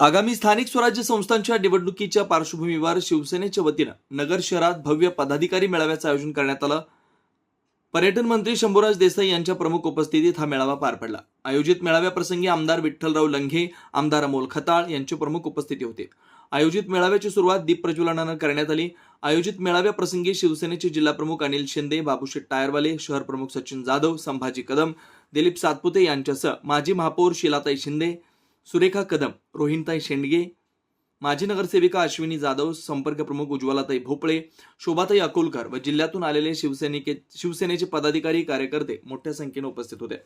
आगामी स्थानिक स्वराज्य संस्थांच्या निवडणुकीच्या पार्श्वभूमीवर शिवसेनेच्या वतीनं नगर शहरात भव्य पदाधिकारी मेळाव्याचं आयोजन करण्यात आलं. पर्यटन मंत्री शंभूराज देसाई यांच्या प्रमुख उपस्थितीत हा मेळावा पार पडला. आयोजित मेळाव्याप्रसंगी आमदार विठ्ठलराव लंघे आमदार अमोल खताळ यांची प्रमुख उपस्थिती होते. आयोजित मेळाव्याची सुरुवात दीप प्रज्वलनानं करण्यात आली. आयोजित मेळाव्याप्रसंगी शिवसेनेचे जिल्हाप्रमुख अनिल शिंदे बाबूशेठ टायरवाले शहर प्रमुख सचिन जाधव संभाजी कदम दिलीप सातपुते यांच्यासह माजी महापौर शिलाताई शिंदे सुरेखा कदम रोहिणताई शेंडगे माजी नगरसेविका अश्विनी जाधव संपर्क प्रमुख उज्ज्वलाताई भोपळे शोभाताई अकोलकर व जिल्ह्यातून आलेले शिवसैनिके शिवसेनेचे पदाधिकारी कार्यकर्ते मोठ्या संख्येने उपस्थित होते.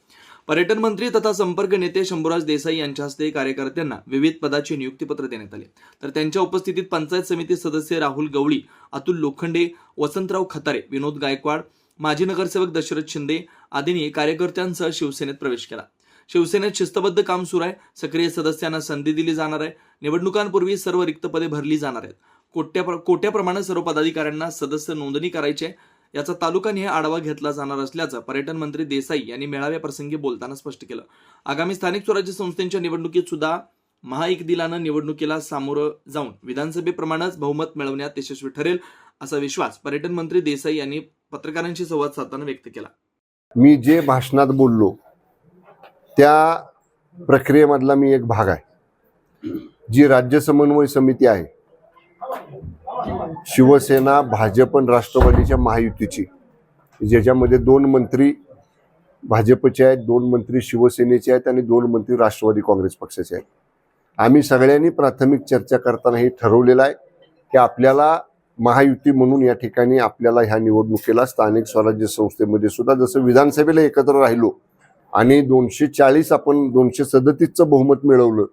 पर्यटन मंत्री तथा संपर्क नेते शंभूराज देसाई यांच्या हस्ते कार्यकर्त्यांना विविध पदाची नियुक्तीपत्र देण्यात आले. तर त्यांच्या उपस्थितीत पंचायत समिती सदस्य राहुल गवळी अतुल लोखंडे वसंतराव खतारे विनोद गायकवाड माजी नगरसेवक दशरथ शिंदे आदींनी कार्यकर्त्यांसह शिवसेनेत प्रवेश केला. शिवसेनेत शिस्तबद्ध काम सुरू आहे. सक्रिय सदस्यांना संधी दिली जाणार आहे. निवडणुकांपूर्वी सर्व रिक्त पदे भरली जाणार आहेत. कोट्या कोट्याप्रमाणे सर्व पदाधिकाऱ्यांना सदस्य नोंदणी करायची आहे. याचा तालुकानिहाय आढावा घेतला जाणार असल्याचं पर्यटन मंत्री देसाई यांनी मेळाव्याप्रसंगी बोलताना स्पष्ट केलं. आगामी स्थानिक स्वराज्य संस्थेच्या निवडणुकीत सुद्धा महाएकदिलानं निवडणुकीला सामोरं जाऊन विधानसभेप्रमाणेच बहुमत मिळवण्यात यशस्वी ठरेल असा विश्वास पर्यटन मंत्री देसाई यांनी पत्रकारांशी संवाद साधताना व्यक्त केला. मी जे भाषणात बोललो त्या प्रक्रियेमधला मी एक भाग आहे. जी राज्य समन्वय समिती आहे शिवसेना भाजप आणि राष्ट्रवादीच्या महायुतीची ज्याच्यामध्ये दोन मंत्री भाजपचे आहेत दोन मंत्री शिवसेनेचे आहेत आणि दोन मंत्री राष्ट्रवादी काँग्रेस पक्षाचे आहेत. आम्ही सगळ्यांनी प्राथमिक चर्चा करताना हे ठरवलेलं आहे की आपल्याला महायुती म्हणून या ठिकाणी आपल्याला ह्या निवडणुकीला स्थानिक स्वराज्य संस्थेमध्ये सुद्धा जसं विधानसभेला एकत्र राहिलो आणि दोनशे चाळीस आपण दोनशे सदतीसचं बहुमत मिळवलं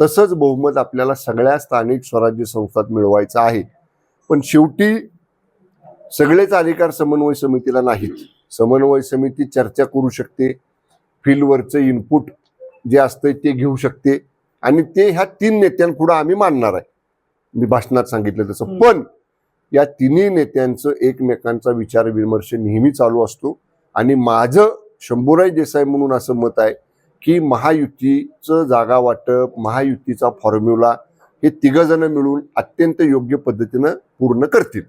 तसंच बहुमत आपल्याला सगळ्या स्थानिक स्वराज्य संस्थात मिळवायचं आहे. पण शेवटी सगळेच अधिकार समन्वय समितीला नाहीत. समन्वय समिती चर्चा करू शकते फील्डवरचं इनपुट जे असतं ते घेऊ शकते आणि ते ह्या तीन नेत्यांपुढं आम्ही मानणार आहे. मी भाषणात सांगितलं तसं. पण या तिन्ही नेत्यांचं एकमेकांचा विचार विमर्श नेहमी चालू असतो आणि माझं शंभूराज देसाई म्हणून असं मत आहे की महायुतीचं जागा वाटप महायुतीचा फॉर्म्युला हे तिघंजणं मिळून अत्यंत योग्य पद्धतीनं पूर्ण करतील.